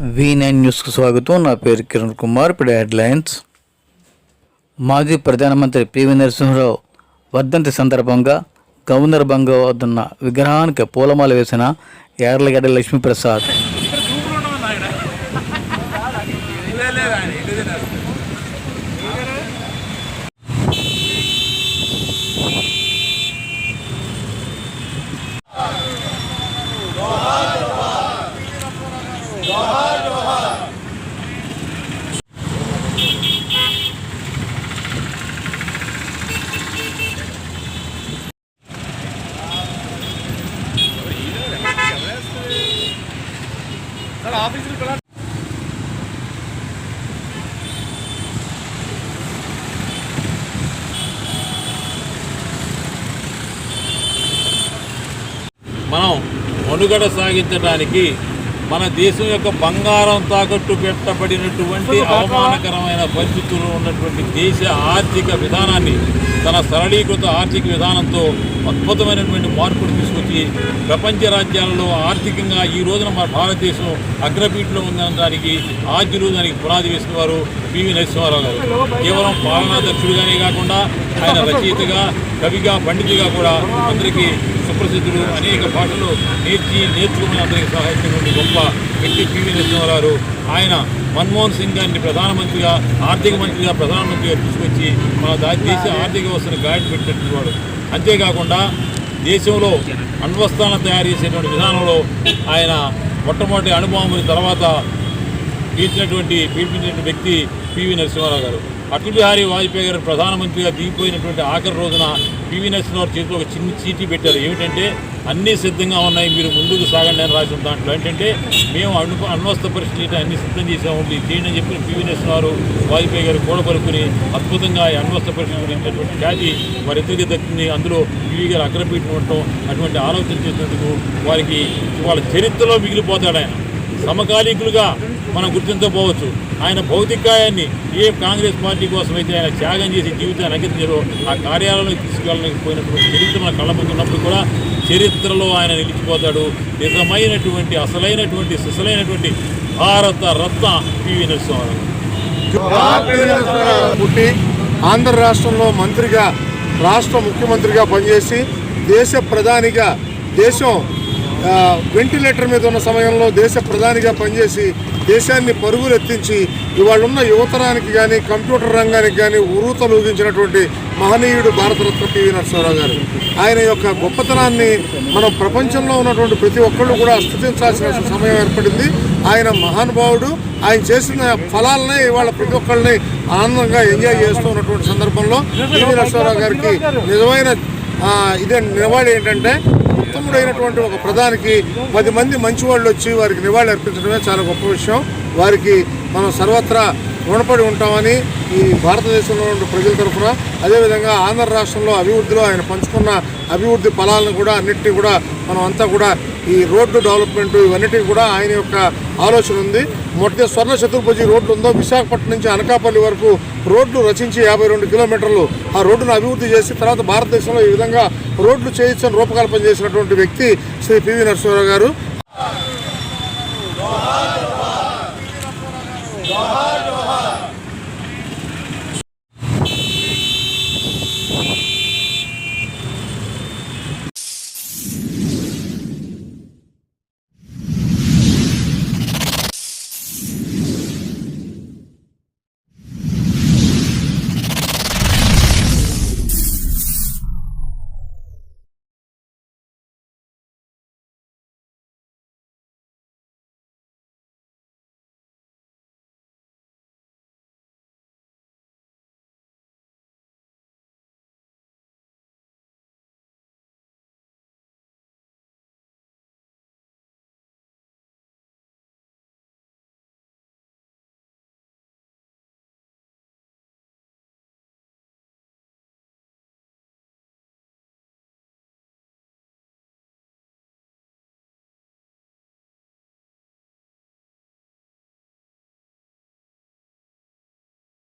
V nine న్యూస్కు స్వాగతం. నా పేరు కిరణ్ కుమార్. ఇప్పుడు హెడ్లైన్స్. మాజీ ప్రధానమంత్రి పివి నరసింహరావు వర్ధంతి సందర్భంగా గవర్నర్ బంగ వద్దన్న విగ్రహానికి పూలమాల వేసిన యార్లగడ్డ లక్ష్మీప్రసాద్. మనం మనుగడ సాగించడానికి మన దేశం యొక్క బంగారం తాకట్టు పెట్టబడినటువంటి అవమానకరమైన పరిస్థితుల్లో ఉన్నటువంటి దేశ ఆర్థిక విధానాన్ని తన సరళీకృత ఆర్థిక విధానంతో అద్భుతమైనటువంటి మార్పులు తీసుకొచ్చి ప్రపంచ రాజ్యాలలో ఆర్థికంగా ఈ రోజున మన భారతదేశం అగ్రపీఠలో ఉందనడానికి ఆద్యులు దానికి పునాది వేసిన వారు పివి నరసింహారావు గారు. కేవలం పాలనాధ్యక్షుడిగానే కాకుండా ఆయన రచయితగా కవిగా పండితుగా కూడా అందరికీ సుప్రసిద్ధుడు అనేక భాషలు నేర్చి నేర్చుకుని అందరికీ సహాయించినటువంటి గొప్ప వ్యక్తి పివి నరసింహారావు. ఆయన మన్మోహన్ సింగ్ గారిని ప్రధానమంత్రిగా ఆర్థిక మంత్రిగా ప్రధానమంత్రిగా తీసుకొచ్చి మన దేశ ఆర్థిక వ్యవస్థను గాడి పెట్టినటువంటి వాడు అంతేకాకుండా దేశంలో అణ్వస్థానం తయారు చేసేటువంటి విధానంలో ఆయన మొట్టమొదటి అణుబాంబుని తర్వాత పీల్చినటువంటి పీల్పించినటువంటి వ్యక్తి పివి నరసింహారావు గారు. అటల్ బిహారీ వాజ్పేయి గారు ప్రధానమంత్రిగా దిగిపోయినటువంటి ఆఖరి రోజున పివి నరసింహారావు చేతిలో ఒక చిన్న చీటీ పెట్టారు. ఏమిటంటే అన్నీ సిద్ధంగా ఉన్నాయి మీరు ముందుకు సాగండి అని రాసిన దాంట్లో. ఏంటంటే మేము అణు అణ్వస్త పరిస్థితి అన్ని సిద్ధం చేసాము ఇది చేయండి అని చెప్పిన పివి నరసింహారావు వాజ్పేయి గారు కూడపరుకుని అద్భుతంగా ఈ అణ్వస్త పరిస్థితి గురించినటువంటి ఖ్యాతి వారిద్దరికి దక్కింది. అందులో పివి గారు అగ్రపీఠం ఉండటం అటువంటి ఆలోచన చేసినందుకు వారికి వాళ్ళ చరిత్రలో మిగిలిపోతాడు ఆయన. సమకాలీకులుగా మనం గుర్తించకపోవచ్చు ఆయన భౌతికాయాన్ని ఏ కాంగ్రెస్ పార్టీ కోసం అయితే ఆయన త్యాగం చేసి జీవితాన్ని అంకించారో ఆ కార్యాలయంలో తీసుకెళ్ళకపోయినటువంటి చరిత్ర మన కళ్ళ కూడా చరిత్రలో ఆయన నిలిచిపోతాడు. నిజమైనటువంటి అసలైనటువంటి సిసలైనటువంటి భారత రత్న పివి నరసింహారావు. పుట్టి ఆంధ్ర రాష్ట్రంలో మంత్రిగా రాష్ట్ర ముఖ్యమంత్రిగా పనిచేసి దేశ ప్రధానిగా దేశం వెంటిలేటర్ మీద ఉన్న సమయంలో దేశ ప్రధానిగా పనిచేసి దేశాన్ని పరుగులెత్తించి ఇవాళ ఉన్న యువతరానికి కానీ కంప్యూటర్ రంగానికి కానీ ఉరూతలూగించినటువంటి మహనీయుడు భారతరత్న పివి నరసింహరావు గారు. ఆయన యొక్క గొప్పతనాన్ని మనం ప్రపంచంలో ఉన్నటువంటి ప్రతి ఒక్కళ్ళు కూడా స్థుతించాల్సిన సమయం ఏర్పడింది. ఆయన మహానుభావుడు. ఆయన చేసిన ఫలాలనే ఇవాళ ప్రతి ఒక్కళ్ళని ఆనందంగా ఎంజాయ్ చేస్తూ ఉన్నటువంటి సందర్భంలో పివి నరసింహరావు గారికి నిజమైన ఇదే నివాళి ఏంటంటే ఉత్తముడైనటువంటి ఒక ప్రధానికి పది మంది మంచి వాళ్ళు వచ్చి వారికి నివాళులు అర్పించడమే చాలా గొప్ప విషయం. వారికి మనం సర్వత్రా రుణపడి ఉంటామని ఈ భారతదేశంలో ఉన్న ప్రజల తరఫున అదేవిధంగా ఆంధ్ర రాష్ట్రంలో అభివృద్ధిలో ఆయన పంచుకున్న అభివృద్ధి ఫలాలను కూడా అన్నిటినీ కూడా మనం అంతా కూడా ఈ రోడ్డు డెవలప్మెంట్ ఇవన్నిటికీ కూడా ఆయన యొక్క ఆలోచన ఉంది. మొదటి స్వర్ణ చతుర్భుజి రోడ్డు ఉందో విశాఖపట్నం నుంచి అనకాపల్లి వరకు రోడ్లు రచించి యాభై రెండు కిలోమీటర్లు ఆ రోడ్డును అభివృద్ధి చేసి తర్వాత భారతదేశంలో ఈ విధంగా రోడ్లు చేయించని రూపకల్పన చేసినటువంటి వ్యక్తి శ్రీ పివి నరసింహరావు గారు.